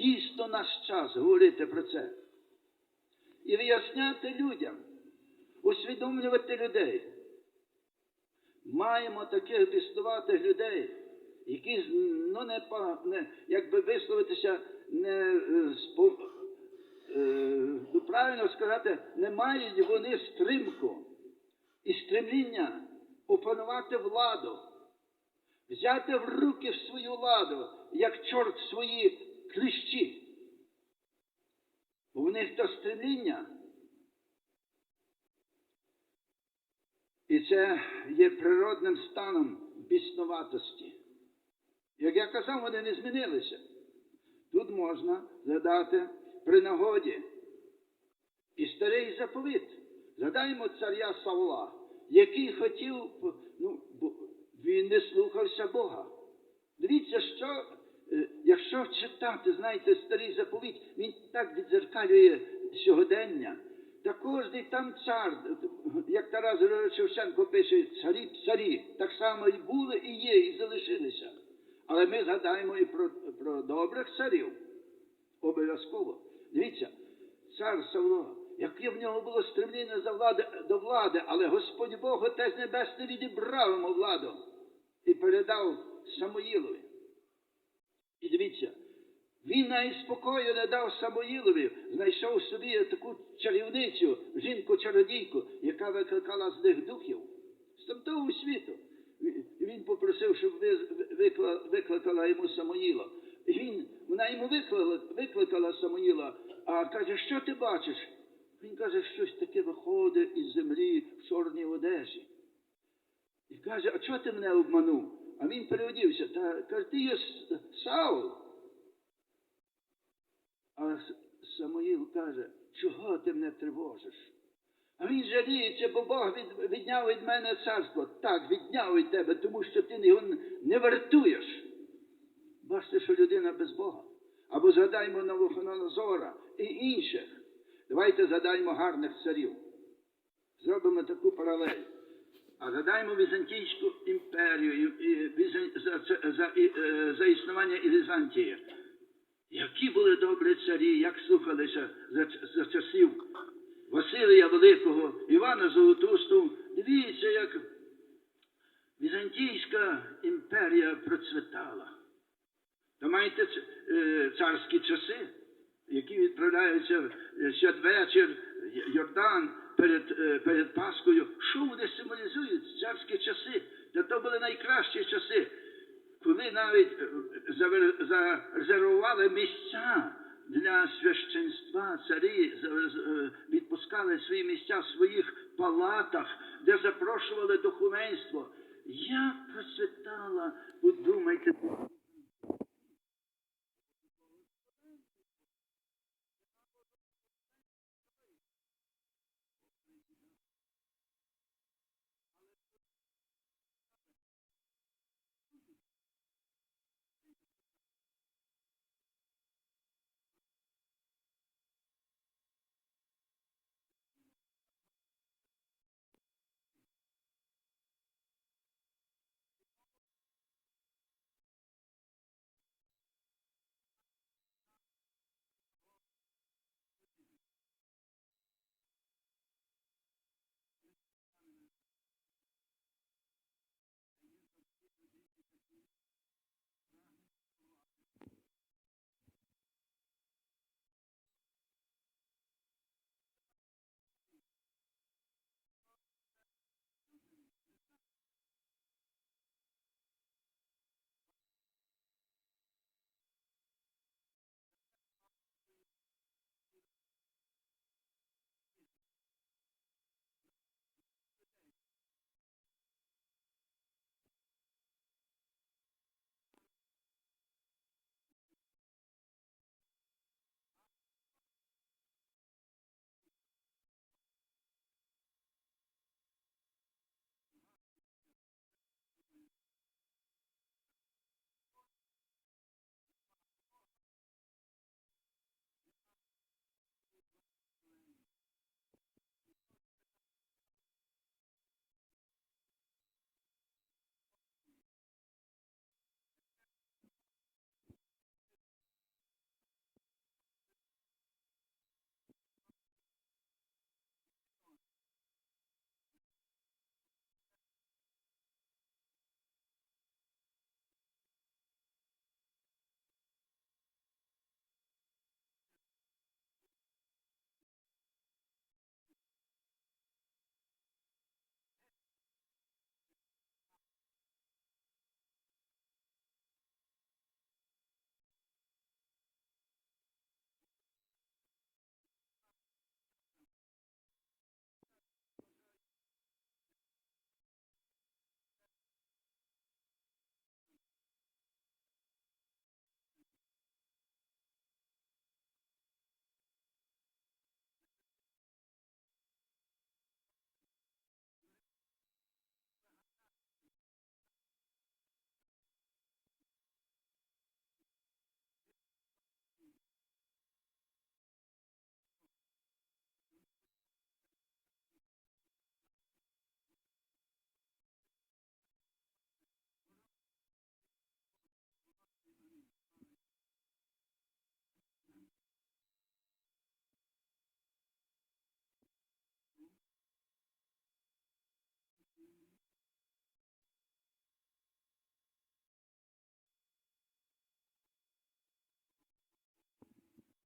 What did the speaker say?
Дійсно наш час говорити про це. І виясняти людям, усвідомлювати людей. Маємо таких біснуватих людей, які, ну, не, не якби висловитися, не е, спо, е, ну, правильно сказати, не мають вони стримку і стремління опанувати владу, взяти в руки свою владу, як чорт свої кліщі. У них то стремління. І це є природним станом біснуватості. Як я казав, вони не змінилися. Тут можна згадати при нагоді і старий заповіт. Згадаємо царя Савла, який хотів, ну, він не слухався Бога. Дивіться, що, якщо читати, знаєте, старий заповіт, він так відзеркалює сьогодення. Та кожний там цар, як Тарас Шевченко пише, царі царі, так само і були, і є, і залишилися. Але ми згадаємо і про, про добрих царів. Обов'язково. Дивіться, цар Савло, яке в нього було стремління за влади, до влади, але Господь Бог, Отець Небесний, відібрав йому владу і передав Самоїлові. І дивіться, спокою не дав Самоїлові, знайшов собі таку чарівницю, жінку-чародійку, яка викликала з них духів з тамтого світу. Він- попросив, щоб викликала йому Самоїла. Він, вона йому викликала, викликала Самоїла, а каже, що ти бачиш? Він каже, щось таке виходить із землі в чорній одежі. І каже, а чого ти мене обманув? А він переодівся. Та каже, ти є Саул. А Самоїл каже, чого ти мене тривожиш? А він жаліється, бо Бог від, відняв від мене царство. Так, відняв від тебе, тому що ти його не вартуєш. Бачите, що людина без Бога. Або згадаймо Навуходонозора і інших. Давайте згадаймо гарних царів. Зробимо таку паралель. А згадаймо Візантійську імперію і, і, Візан- за, за, і, е, за існування і Візантії. Які були добрі царі, як слухалися за, за часів Василія Великого, Івана Золотусту. Дивіться, як Візантійська імперія процвітала. То маєте е, царські часи, які відправляються е, святвечір, Йордан перед, е, перед Паскою. Що вони символізують? Царські часи. Та то були найкращі часи, коли навіть е, завер- зарезервували місця для священства, царі відпускали свої місця в своїх палатах, де запрошували духовенство. Як